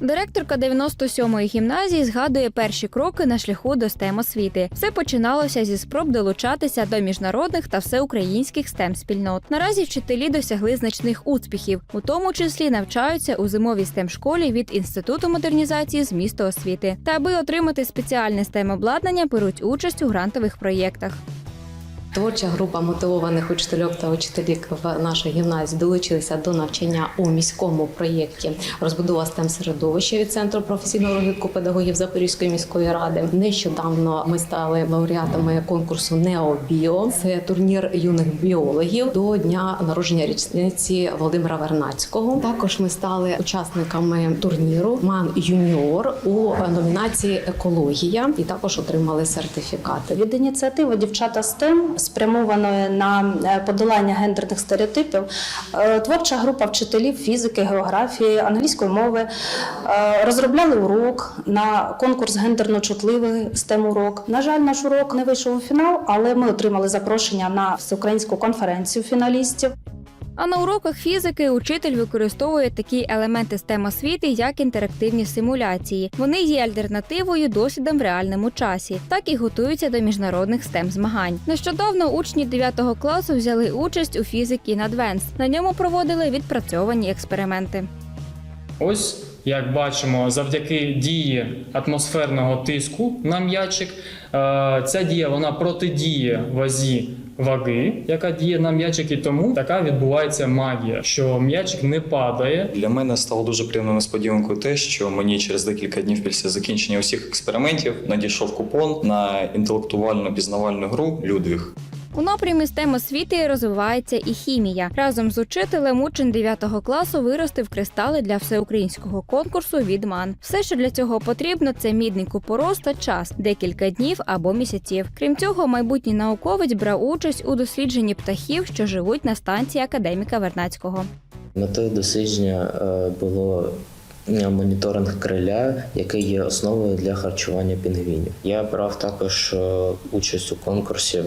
Директорка 97-ї гімназії згадує перші кроки на шляху до STEM освіти. Все починалося зі спроб долучатися до міжнародних та всеукраїнських STEM спільнот. Наразі вчителі досягли значних успіхів, у тому числі навчаються у зимовій STEM школі від інституту модернізації з міста освіти. Та аби отримати спеціальне STEM обладнання, беруть участь у грантових проєктах. Творча група мотивованих учителів та учителів в нашій гімназії долучилися до навчання у міському проєкті розбудова stem середовища від центру професійного розвитку педагогів Запорізької міської ради. Нещодавно ми стали лауреатами конкурсу Необіо. Це турнір юних біологів до дня народження річниці Володимира Вернацького. Також ми стали учасниками турніру Ман Юніор у номінації Екологія і також отримали сертифікати. Від ініціативи Дівчата STEM, спрямованої на е, подолання гендерних стереотипів, е, творча група вчителів фізики, географії, англійської мови е, розробляли урок на конкурс гендерно чутливий STEM урок. На жаль, наш урок не вийшов у фінал, але ми отримали запрошення на всеукраїнську конференцію фіналістів. А на уроках фізики учитель використовує такі елементи STEM освіти, як інтерактивні симуляції. Вони є альтернативою дослідам в реальному часі, так і готуються до міжнародних STEM змагань. Нещодавно учні 9 класу взяли участь у фізикі на Advanced. На ньому проводили відпрацьовані експерименти. Ось, як бачимо, завдяки дії атмосферного тиску на м'ячик, е, ця дія вона протидіє вазі ваги, яка діє на м'ячик, і тому така відбувається магія, що м'ячик не падає, Для мене стало дуже приємною несподіванкою те, що мені через декілька днів після закінчення усіх експериментів надійшов купон на інтелектуальну пізнавальну гру Людвіг. У напрямі STEM освіти розвивається і хімія. Разом з учителем учень 9 класу виростив кристали для всеукраїнського конкурсу від МАН. Все, що для цього потрібно, це мідний купорос та час декілька днів або місяців. Крім цього, майбутній науковець брав участь у дослідженні птахів, що живуть на станції академіка Вернацького. Метою дослідження е, було е, моніторинг криля, який є основою для харчування пінгвінів. Я брав також е, участь у конкурсі.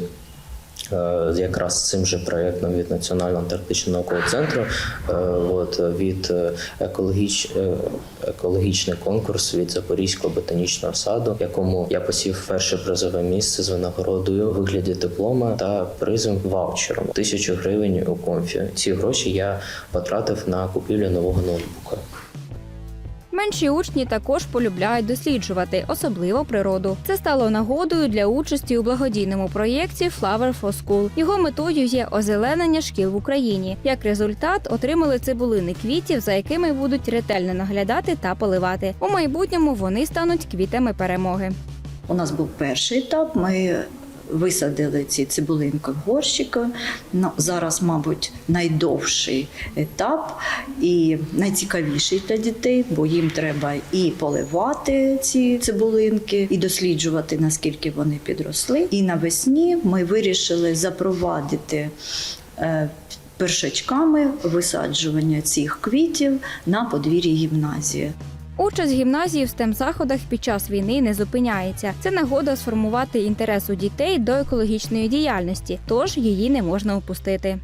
Е, Якраз цим же проєктом від Національного антарктичного наукового центру, е, от, від е, екологіч, екологічний конкурс від Запорізького ботанічного саду, якому я посів перше призове місце з винагородою у вигляді диплома та призом ваучером тисячу гривень у комфі. Ці гроші я потратив на купівлю нового ноутбука. Менші учні також полюбляють досліджувати, особливо природу. Це стало нагодою для участі у благодійному проєкті Flower for School. Його метою є озеленення шкіл в Україні. Як результат, отримали цибулини квітів, за якими будуть ретельно наглядати та поливати. У майбутньому вони стануть квітами перемоги. У нас був перший етап. Ми висадили ці цибулинки в горщики. Ну, зараз, мабуть, найдовший етап і найцікавіший для дітей, бо їм треба і поливати ці цибулинки, і досліджувати, наскільки вони підросли. І навесні ми вирішили запровадити. е, Першачками висаджування цих квітів на подвір'ї гімназії. Участь гімназії в stem заходах під час війни не зупиняється. Це нагода сформувати інтерес у дітей до екологічної діяльності, тож її не можна упустити.